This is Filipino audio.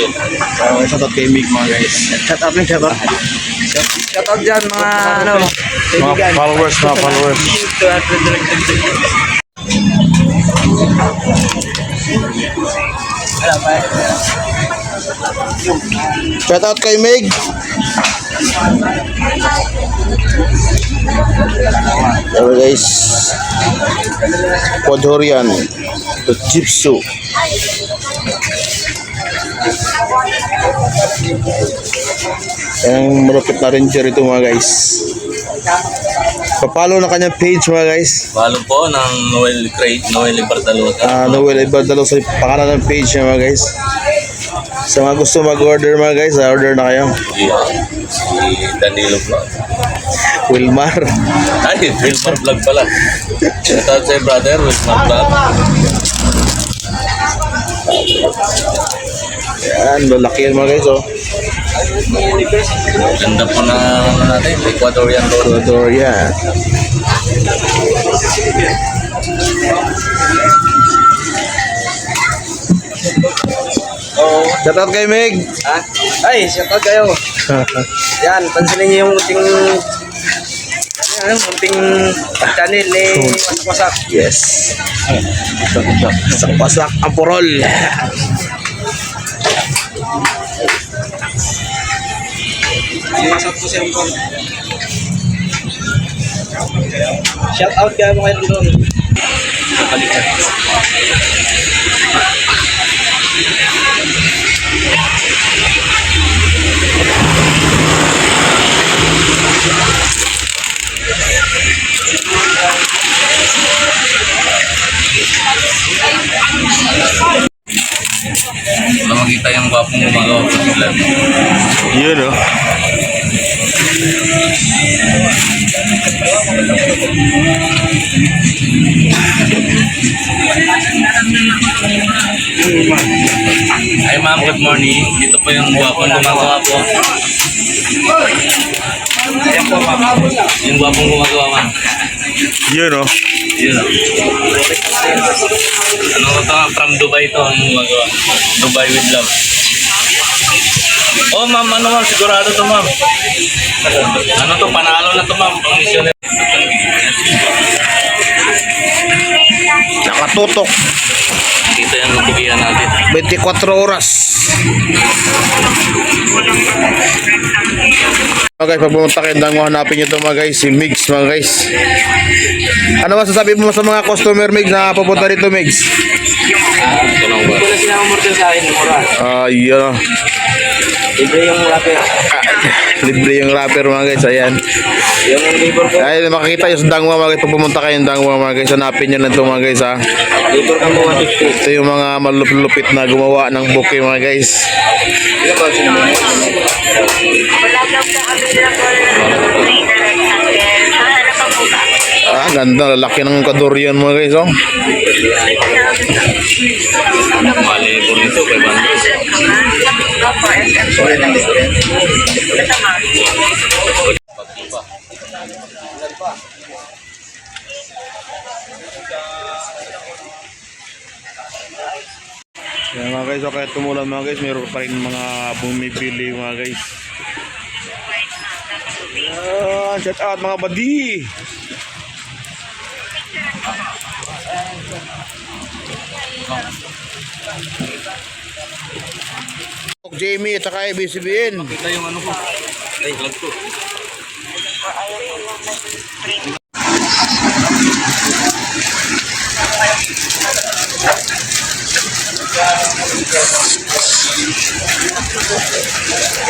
June. Uh, shout out kay Mig mga guys. Shout out na shout out. Shout out dyan mga ano, Mga followers, mga followers. Shout out kay Mig. Hello guys. Podhorian. The Jipsu. Yan malupit na ranger ito mga guys. Papalo na kanyang page mga guys. Follow po ng Noel Crate, Noel Ibartalosa. Ah, Noel Ibadalo sa pangalan ng page niya mga guys. Sa mga gusto mag-order mga guys, ah, order na kayo. Yeah. Si Danilo Vlog. Wilmar. Ay, Wilmar Vlog pala. Shout out sa brother, Wilmar Vlog. Yan, lalaki yan mga guys oh. Ganda po na ano natin, Ecuadorian. Door yan. oh, Shout out kay Meg. ha? Ay, shout out kayo. Yan, pansinin niyo yung munting ano, munting channel ni Wasak Wasak. yes. Sak-pasak ang purol. Shout out kayo mga doon. Wala makita yung gwapong gumagawa po sila. Yun oh. Hi ma'am, good morning. Dito po yung gwapong gumagawa po. Ayan po ma'am. Yung gwapong gumagawa ma'am. Yun oh. Yun. Ano ko to? From Dubai to ang gumagawa. Dubai with love. Oh ma'am, ano ma'am? Sigurado to ma'am. Ano to? Panalo na to ma'am. Pang missionary. Nakatutok. Kita yung nabugihan natin. 24 oras. Okay, pag pumunta kayo dang hanapin nyo ito mga guys, si Migs mga guys. Ano masasabi mo sa mga customer Migs na pupunta dito Migs? Ito lang ba? Wala sila umorder sa akin, mura. Ah, yun. Libre yung rapper. Libre yung rapper mga guys, ayan. Yung labor ko, Ay, makikita yung sa Dangwa mga guys, pag pumunta kayo ng Dangwa mga guys, hanapin nyo lang ito mga guys ha. labor ka 150. Ito yung mga malupit na gumawa ng bouquet mga guys. Ilan ba sila? Wala Ah, ganda, lalaki ng kadurian mga guys oh. Mali po nito kay. Kasama. Yan mga guys, kahit tumulan mga guys, meron pa rin mga bumibili mga guys. Yan, shout out mga badi. Jamie at saka ABCBN. Makita yung ano ko. Ay, vlog ko. Thank you.